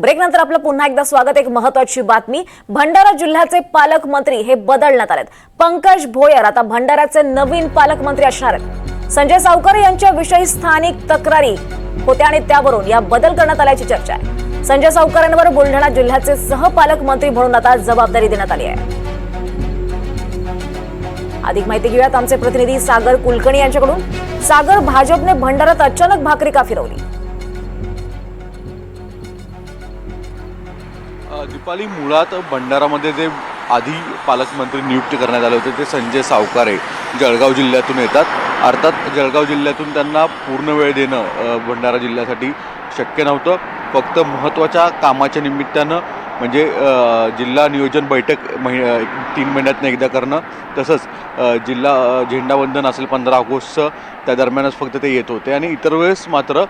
Break नंतर आपलं पुन्हा एकदा स्वागत एक महत्वाची बातमी. भंडारा जिल्ह्याचे पालकमंत्री हे बदलण्यात आलेत. पंकज भोयर आता भंडाऱ्याचे नवीन पालकमंत्री असणार आहेत. संजय सावकर यांच्याविषयी स्थानिक तक्रारी होत्या आणि त्यावरून या बदल करण्यात आल्याची चर्चा आहे. संजय सावकरांवर बुलढाणा जिल्ह्याचे सहपालकमंत्री म्हणून आता जबाबदारी देण्यात आली आहे. अधिक माहिती घेऊयात आमचे प्रतिनिधी सागर कुलकर्णी यांच्याकडून. सागर भाजपने भंडारात अचानक भाकरी का फिरवली? दीपाली मुळात भंडारामध्ये जे आधी पालकमंत्री नियुक्त करण्यात आले होते ते संजय सावकारे जळगाव जिल्ह्यातून येतात. अर्थात जळगाव जिल्ह्यातून त्यांना पूर्ण वेळ देणं भंडारा जिल्ह्यासाठी शक्य नव्हतं. फक्त महत्त्वाच्या कामाच्या निमित्तानं म्हणजे जिल्हा नियोजन बैठक महि तीन महिन्यातनं एकदा करणं तसंच जिल्हा झेंडावंदन असेल पंधरा ऑगस्टचं त्या दरम्यानच फक्त ते येत होते. आणि इतर वेळेस मात्र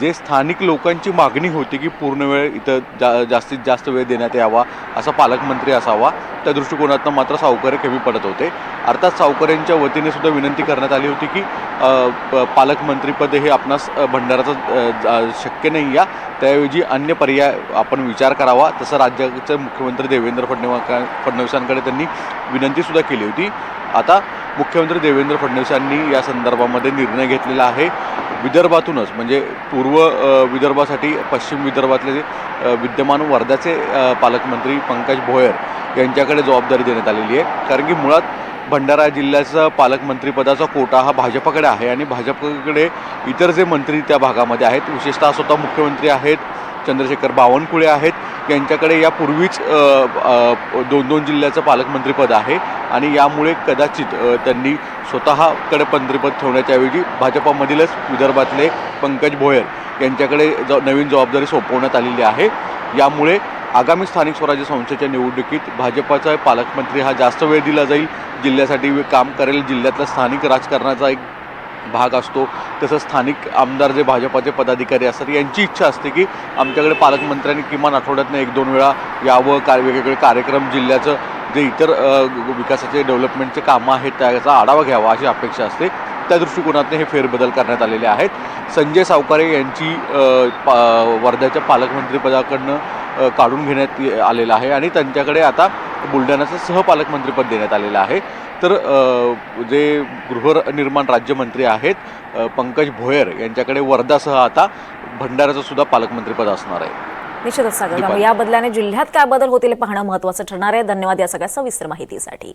जे स्थानिक लोकांची मागणी होती की पूर्ण वेळ इथं जा जास्तीत जास्त वेळ देण्यात यावा असा पालकमंत्री असावा त्या दृष्टिकोनातनं मात्र सावकारे कमी पडत होते. अर्थात सावकऱ्यांच्या वतीने सुद्धा विनंती करण्यात आली होती की प- पालकमंत्रीपद हे आपणास भंडाराचं जा- शक्य नाही या त्याऐवजी अन्य पर्याय आपण विचार करावा. तसं राज्याचे मुख्यमंत्री देवेंद्र फडणवीस फडणवीसांकडे त्यांनी विनंतीसुद्धा केली होती. आता मुख्यमंत्री देवेंद्र फडणवीसांनी या संदर्भामध्ये निर्णय घेतलेला आहे. विदर्भातूनच म्हणजे पूर्व विदर्भासाठी पश्चिम विदर्भातले विद्यमान वर्ध्याचे पालकमंत्री पंकज भोयर यांच्याकडे जबाबदारी देण्यात आलेली आहे. कारण की मुळात भंडारा जिल्ह्याचा पालकमंत्रीपदाचा कोटा हा भाजपकडे आहे आणि भाजपकडे इतर जे मंत्री त्या भागामध्ये आहेत विशेषतः स्वतः मुख्यमंत्री आहेत चंद्रशेखर बावनकुळे आहेत यांच्याकडे यापूर्वीच दोन दोन जिल्ह्याचं पालकमंत्रीपद आहे आणि यामुळे कदाचित त्यांनी स्वतःकडे मंत्रीपद ठेवण्याच्याऐवजी भाजपामधीलच विदर्भातले पंकज भोयर यांच्याकडे ज नवीन जबाबदारी सोपवण्यात आलेली आहे. यामुळे आगामी स्थानिक स्वराज्य संस्थेच्या निवडणुकीत भाजपाचा पालकमंत्री हा जास्त वेळ दिला जाईल. जिल्ह्यासाठी काम करेल. जिल्ह्यातला स्थानिक राजकारणाचा एक भाग असतो. तसं स्थानिक आमदार जे भाजपाचे पदाधिकारी असतात यांची इच्छा असते की आमच्याकडे पालकमंत्र्यांनी किमान आठवड्यातनं एक दोन वेळा यावं. काय वेगवेगळे कार्यक्रम जिल्ह्याचं जे इतर विकासाचे डेव्हलपमेंटचे कामं आहेत त्याचा आढावा घ्यावा अशी अपेक्षा असते. त्या दृष्टिकोनातून हे फेरबदल करण्यात आलेले आहेत. संजय सावकारे यांची पा वर्ध्याच्या पालकमंत्रीपदाकडनं काढून घेण्यात आलेलं आहे आणि त्यांच्याकडे आता बुलढाण्याचं सहपालकमंत्रीपद देण्यात आलेलं आहे. तर जे गृहनिर्माण राज्यमंत्री आहेत पंकज भोयर यांच्याकडे वर्धासह आता भंडाऱ्याचं सुद्धा पालकमंत्रीपद असणार आहे. निश्चितच सागर. या बदलाने जिल्ह्यात काय बदल होतील हे पाहणं महत्वाचं ठरणार आहे. धन्यवाद या सगळ्या सविस्तर माहितीसाठी.